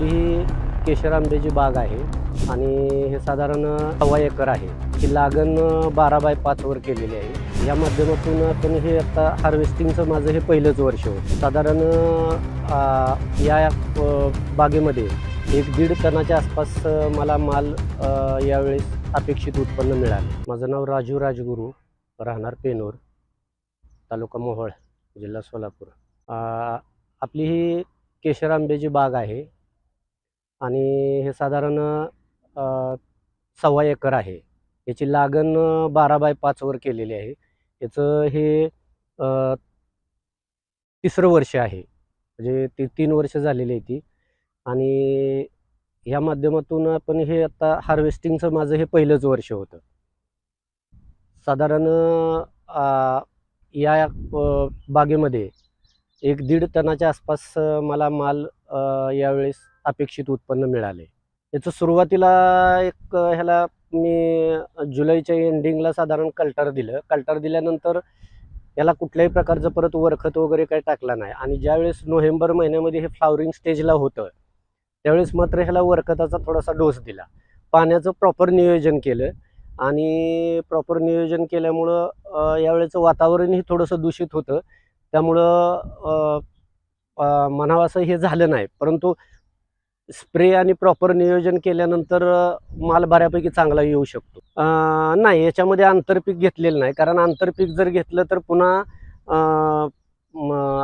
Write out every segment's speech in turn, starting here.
आपली ही केशर आंब्याची बाग आहे आणि हे साधारण सव्वा एकर आहे. ही लागण बारा बाय पाचवर केलेली आहे. या माध्यमातून आपण हे आता हार्वेस्टिंगचं माझं हे पहिलंच वर्ष होतं. साधारण या बागेमध्ये एक दीड टनाच्या आसपास मला माल यावेळेस अपेक्षित उत्पन्न मिळालं. माझं नाव राजू राजगुरू राहणार पेनोर तालुका मोहोळ जिल्हा सोलापूर. आपली ही केशर आंब्याची बाग आहे. आणि हे साधारण सव्वा एकर आहे. याची लागण बारा बाय पाचवर केलेली आहे. याचं हे तिसरं वर्ष आहे. म्हणजे ती तीन वर्ष झालेली आहे ती. आणि ह्या माध्यमातून आपण हे आता हार्वेस्टिंगचं माझं हे पहिलंच वर्ष होतं. साधारण या बागेमध्ये एक दीड टनाच्या आसपास मला माल यावेळेस अपेक्षित उत्पन्न मिळाले. याचं सुरुवातीला एक ह्याला मी जुलैच्या एंडिंगला साधारण कल्टर दिलं. कल्टर दिल्यानंतर याला कुठल्याही प्रकारचं परत वरखत वगैरे काही टाकला नाही. आणि ज्यावेळेस नोव्हेंबर महिन्यामध्ये हे फ्लावरिंग स्टेजला होतं त्यावेळेस मात्र ह्याला वरखताचा थोडासा डोस दिला. पाण्याचं प्रॉपर नियोजन केलं आणि प्रॉपर नियोजन केल्यामुळं यावेळेचं वातावरणही थोडंसं दूषित होतं. त्यामुळं म्हणावं असं हे झालं नाही. परंतु स्प्रे आणि प्रॉपर नियोजन केल्यानंतर माल बऱ्यापैकी चांगला येऊ शकतो. नाही याच्यामध्ये आंतरपीक घेतलेलं नाही. कारण आंतरपीक जर घेतलं तर पुन्हा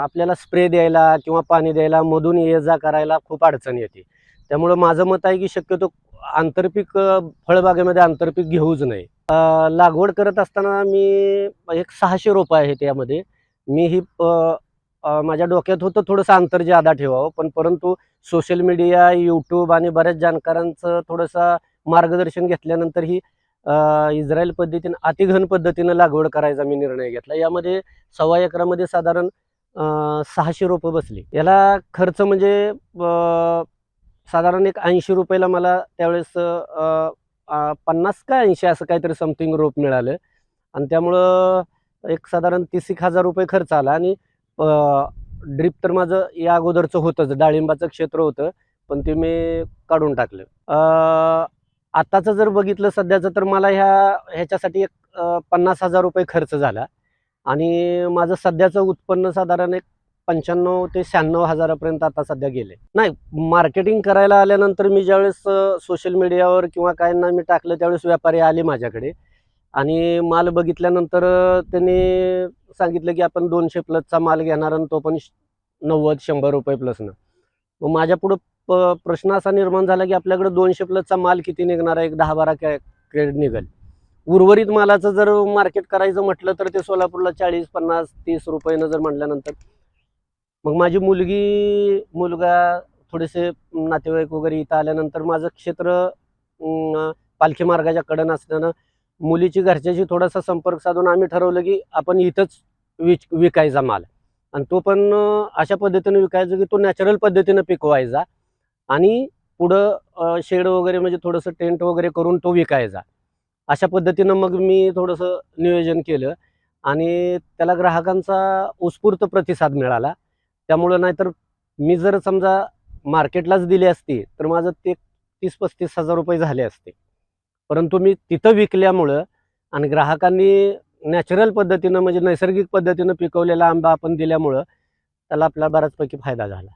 आपल्याला स्प्रे द्यायला किंवा पाणी द्यायला मधून ये जा करायला खूप अडचण येते. त्यामुळं माझं मत आहे की शक्यतो आंतरपीक फळबागेमध्ये आंतरपीक घेऊच नाही लागवड करत असताना मी एक सहाशे रोपं आहेत यामध्ये. मी ही माझ्या डोक्यात होतं थोडंसं अंतर जादा ठेवावं. पण परंतु सोशल मीडिया यूट्यूब आणि बऱ्याच जाणकारांचं थोडंसं मार्गदर्शन घेतल्यानंतर ही इस्रायल पद्धतीनं अतिघन पद्धतीनं लागवड करायचा मी निर्णय घेतला. यामध्ये सव्वा एकरामध्ये साधारण सहाशे रोपं बसली. याला खर्च म्हणजे साधारण एक ऐंशी रुपयाला मला त्यावेळेस पन्नास का ऐंशी असं काहीतरी समथिंग रोप मिळालं. आणि त्यामुळं एक साधारण तीस एक हजार रुपये खर्च आला. आणि ड्रीप तर माझं या अगोदरचं होतंच. डाळिंबाचं क्षेत्र होतं पण ते मी काढून टाकलं. आत्ताचं जर बघितलं सध्याचं तर मला ह्या ह्याच्यासाठी एक पन्नास हजार रुपये खर्च झाला. आणि माझं सध्याचं उत्पन्न साधारण एक पंच्याण्णव ते शहाण्णव हजारापर्यंत आता सध्या गेले. नाही मार्केटिंग करायला आल्यानंतर मी ज्यावेळेस सोशल मीडियावर किंवा काय ना मी टाकलं त्यावेळेस व्यापारी आले माझ्याकडे. आणि माल बघितल्यानंतर त्यांनी सांगितलं की आपण दोनशे प्लसचा माल घेणार आणि तो पण नव्वद शंभर रुपये प्लसनं मग माझ्या पुढं प प्रश्न असा निर्माण झाला की आपल्याकडे दोनशे प्लसचा माल किती निघणार आहे? एक दहा बारा कॅ क्रेडिट निघेल. उर्वरित मालाचं जर मार्केट करायचं म्हटलं तर ते सोलापूरला चाळीस पन्नास तीस रुपयानं जर म्हटल्यानंतर मग माझी मुलगी मुलगा थोडेसे नातेवाईक वगैरे इथं आल्यानंतर माझं क्षेत्र पालखी मार्गाच्या कडन असल्यानं मुलीची घरच्याशी थोडासा संपर्क साधून आम्ही ठरवलं की आपण इथंच विक विकायचा माल. आणि तो पण अशा पद्धतीनं विकायचा की तो नॅचरल पद्धतीनं पिकवायचा. आणि पुढं शेड वगैरे म्हणजे थोडंसं टेंट वगैरे करून तो विकायचा. अशा पद्धतीनं मग मी थोडंसं नियोजन केलं. आणि त्याला ग्राहकांचा उत्स्फूर्त प्रतिसाद मिळाला. त्यामुळं नाहीतर मी जर समजा मार्केटलाच दिली असती तर माझं ते तीस पस्तीस हजार रुपये झाले असते. परंतु मी तिथं विकल्यामुळं आणि ग्राहकांनी नॅचरल पद्धतीनं म्हणजे नैसर्गिक पद्धतीनं पिकवलेला आंबा आपण दिल्यामुळं त्याला आपला बऱ्याचपैकी फायदा झाला.